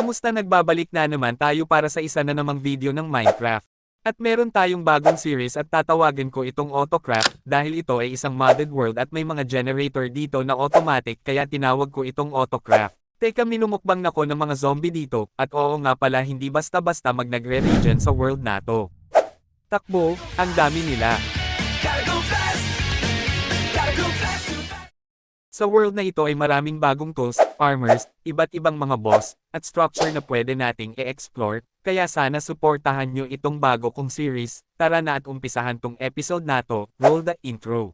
Kamusta nagbabalik na naman tayo para sa isa na namang video ng Minecraft. At meron tayong bagong series at tatawagin ko itong Autocraft dahil ito ay isang modded world at may mga generator dito na automatic kaya tinawag ko itong Autocraft. Teka minumukbang nako ng mga zombie dito at oo nga pala hindi basta-basta mag nagre-regen sa world na to. Takbo, ang dami nila. Sa world na ito ay maraming bagong tools, armors, iba't ibang mga boss, at structure na pwede nating i-explore, kaya sana suportahan nyo itong bago kong series, tara na at umpisahan tong episode na to, roll the intro.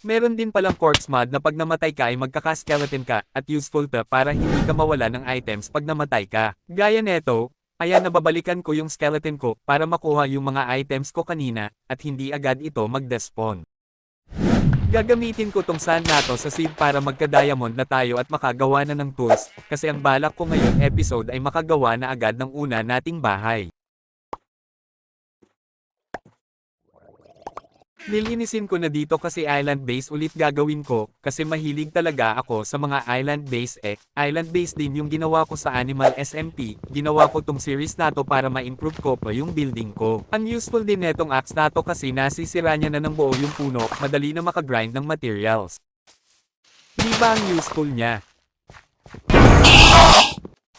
Meron din palang corpse mod na pag namatay ka ay magkaka-skeleton ka, at useful to para hindi ka mawala ng items pag namatay ka. Gaya neto, Ayan nababalikan ko yung skeleton ko para makuha yung mga items ko kanina at hindi agad ito mag-despawn. Gagamitin ko tong sand na to sa seed para magka-diamond na tayo at makagawa na ng tools kasi ang balak ko ngayon episode ay makagawa na agad ng una nating bahay. Nilinisin ko na dito kasi island base ulit gagawin ko, kasi mahilig talaga ako sa mga island base eh. Island base din yung ginawa ko sa Animal SMP, ginawa ko tong series na to para ma-improve ko pa yung building ko. Ang useful din netong axe na to kasi nasisira niya na ng buo yung puno, madali na makagrind ng materials. Di ba ang useful niya?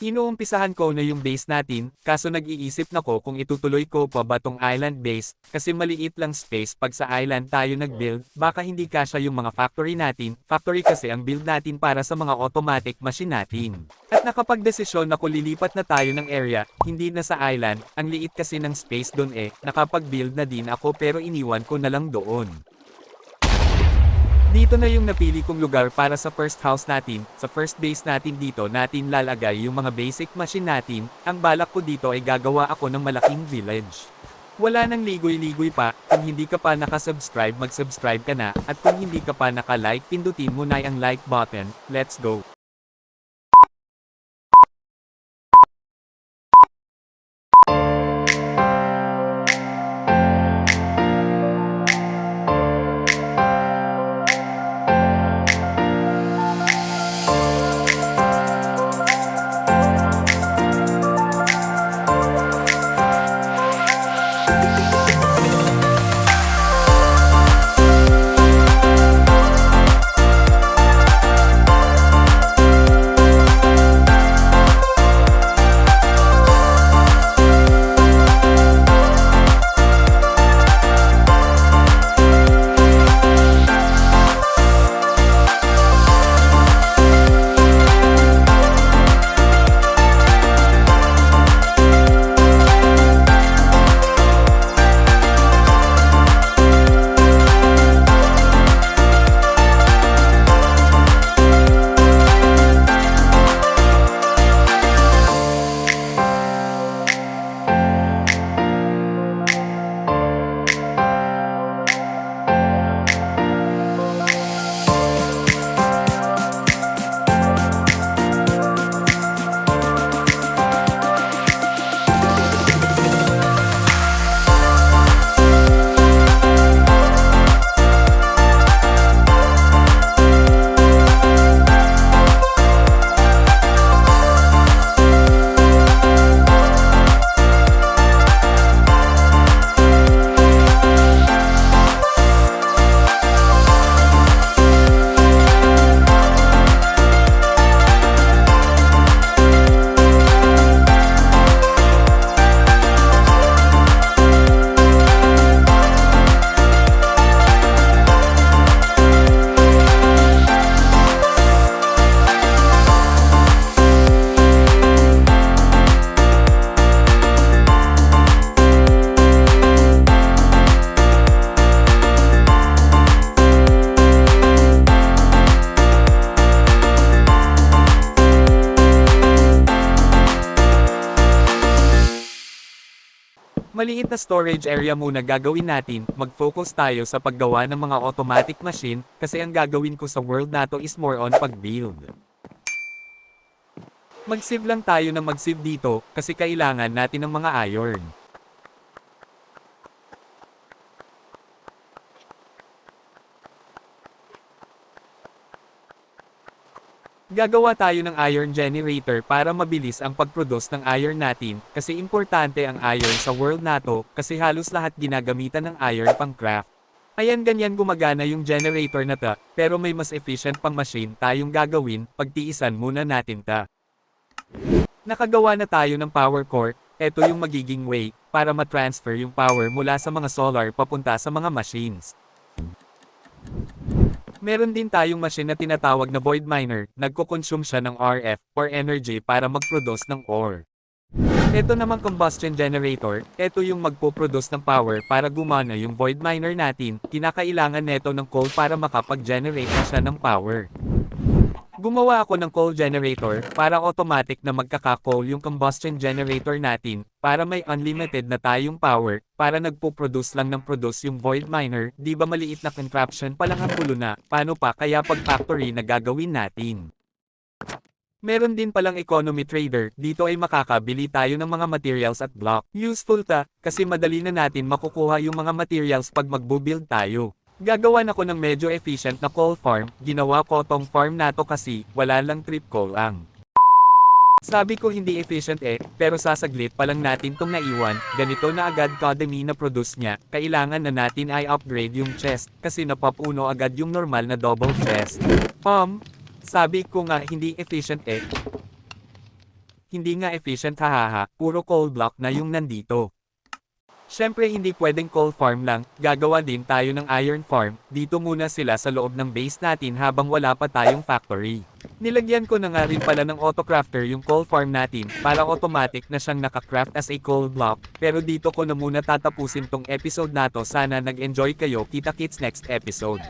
Inuumpisahan ko na yung base natin, kaso nag-iisip na ko kung itutuloy ko pa ba tong island base, kasi maliit lang space pag sa island tayo nag-build, baka hindi kasya yung mga factory natin, factory kasi ang build natin para sa mga automatic machine natin. At nakapag-desisyon na ko lilipat na tayo ng area, hindi na sa island, ang liit kasi ng space doon eh, nakapag-build na din ako pero iniwan ko na lang doon. Dito na yung napili kong lugar para sa first house natin, sa first base natin dito natin lalagay yung mga basic machine natin, ang balak ko dito ay gagawa ako ng malaking village. Wala nang ligoy-ligoy pa, kung hindi ka pa nakasubscribe mag-subscribe ka na, at kung hindi ka pa naka-like pindutin mo na ang like button, let's go! Maliit na storage area muna gagawin natin, mag-focus tayo sa paggawa ng mga automatic machine, kasi ang gagawin ko sa world na to is more on pag-build. Mag-sieve lang tayo na mag-sieve dito, kasi kailangan natin ng mga iron. Gagawa tayo ng iron generator para mabilis ang pag-produce ng iron natin, kasi importante ang iron sa world nato, kasi halos lahat ginagamitan ng iron pang craft. Ayan ganyan gumagana yung generator na ta, pero may mas efficient pang machine tayong gagawin, pagtiisan muna natin ta. Nakagawa na tayo ng power core, eto yung magiging way, para matransfer yung power mula sa mga solar papunta sa mga machines. Meron din tayong machine na tinatawag na void miner, nagko-consume siya ng RF, or energy para mag-produce ng ore. Ito namang combustion generator, ito yung magpo-produce ng power para gumana yung void miner natin, kinakailangan neto ng coal para makapag-generate siya ng power. Gumawa ako ng coal generator para automatic na magkaka-coal yung combustion generator natin para may unlimited na tayong power para nagpo-produce lang ng produce yung void miner, di ba maliit na contraption pa lang ang gulo na, paano pa kaya pag factory na gagawin natin? Meron din palang economy trader, dito ay makakabili tayo ng mga materials at block. Useful ta, kasi madali na natin makukuha yung mga materials pag magbubuild tayo. Gagawan ako ng medyo efficient na coal farm, ginawa ko tong farm nato kasi, wala lang trip coal ang. Sabi ko hindi efficient eh, pero sasaglit pa lang natin tong naiwan, ganito na agad kadami na produce niya, kailangan na natin ay upgrade yung chest, kasi napapuno agad yung normal na double chest. Um, sabi ko nga hindi efficient eh. Hindi nga efficient hahaha, puro coal block na yung nandito. Syempre hindi pwedeng coal farm lang, gagawa din tayo ng iron farm, dito muna sila sa loob ng base natin habang wala pa tayong factory. Nilagyan ko na nga rin pala ng autocrafter yung coal farm natin, para automatic na siyang nakakraft as a coal block, pero dito ko na muna tatapusin tong episode na to. Sana nag-enjoy kayo. Kita kits next episode.